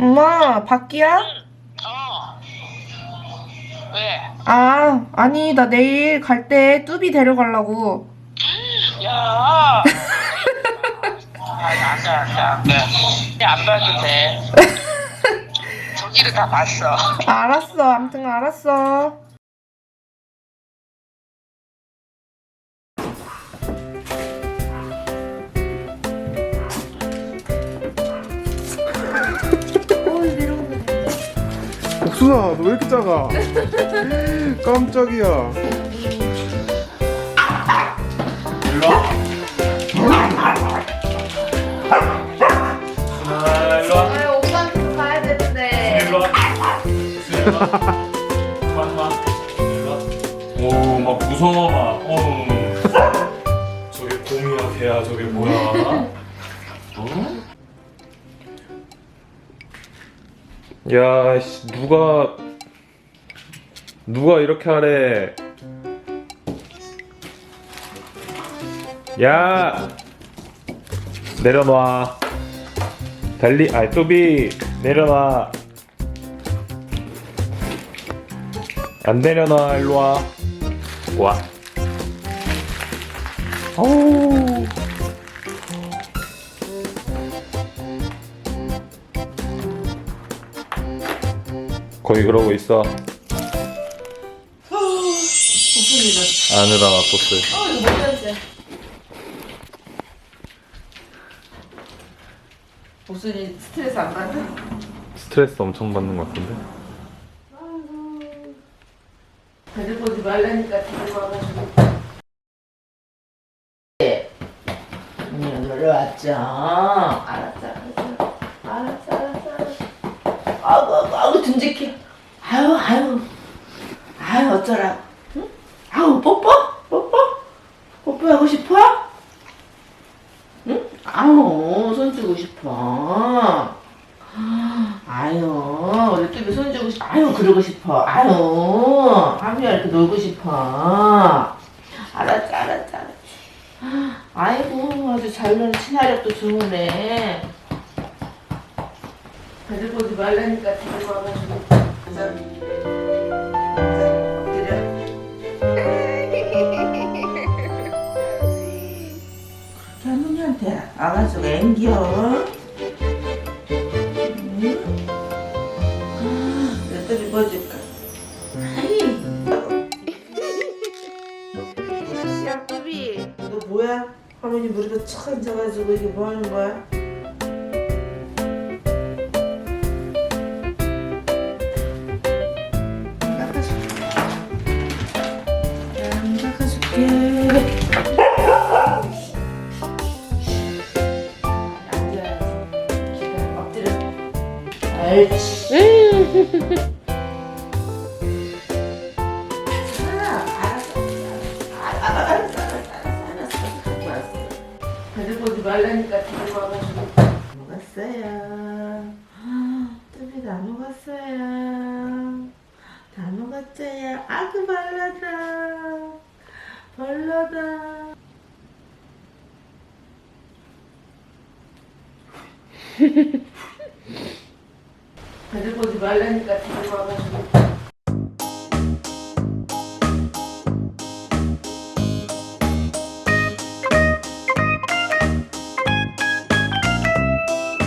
뚜비야, 밖이야? 어. 왜? 아, 아니, 나 내일 갈 때 뚜비 데려가려고. 야. 아, 안 돼, 안 돼, 안 돼. 안 봐도 돼. 저기를 다 봤어. 알았어, 아무튼 알았어. 옥순아 너 왜 이렇게 작아 깜짝이야 아, 일로 와. 아, 오빠한테 가야 되는데. 일로 와. 일로 와. 와, 와. 일로 와. 오, 막 무서워, 막. 어. 저게 곰이야, 개야, 저게 뭐야? 어? 야 씨, 누가 누가 이렇게 하래? 야! 내려놔. 달리 아이 뚜비 내려놔. 안 내려놔 일로 와. 와. 어우. 거기 그러고 있어. 안에다 놔뒀어요. 어, 이거 뭐야, 무슨 일 스트레스 안 받아? 스트레스 엄청 받는 것 같은데. 배들 보지 말라니까 데리고 와가지고. 언니가 놀러 왔죠? 알았어, 알았어. 알았어, 알았어, 알았어. 아이고, 아이고, 아이고, 듬직해. 아유, 아유. 아유, 어쩌라고. 응? 아우, 뽀뽀? 뽀뽀? 뽀뽀하고 싶어? 응? 아우, 손 주고 싶어. 아유, 우리 뚜비 손 주고 싶어. 아유, 그러고 싶어. 아유, 하미야 이렇게 놀고 싶어. 알았지, 알았지, 알았지. 아이고, 아주 잘 노는 친화력도 좋으네. 배들 보지 말라니까 데리고 와가지고. 가자. 할머니한테 아가씨가 앵겨. 내 뚜비? 아이. 야. 너 뭐야? 할머니 무릎에 척 앉아가지고 이게 뭐 하는 거야? 옳지. 아. 배들 보지 말라니까 데리고 와가지고. 먹었어요. 뚜비 다 먹었어요. 다 먹었어요. 아그 발라다. 발라다. 배들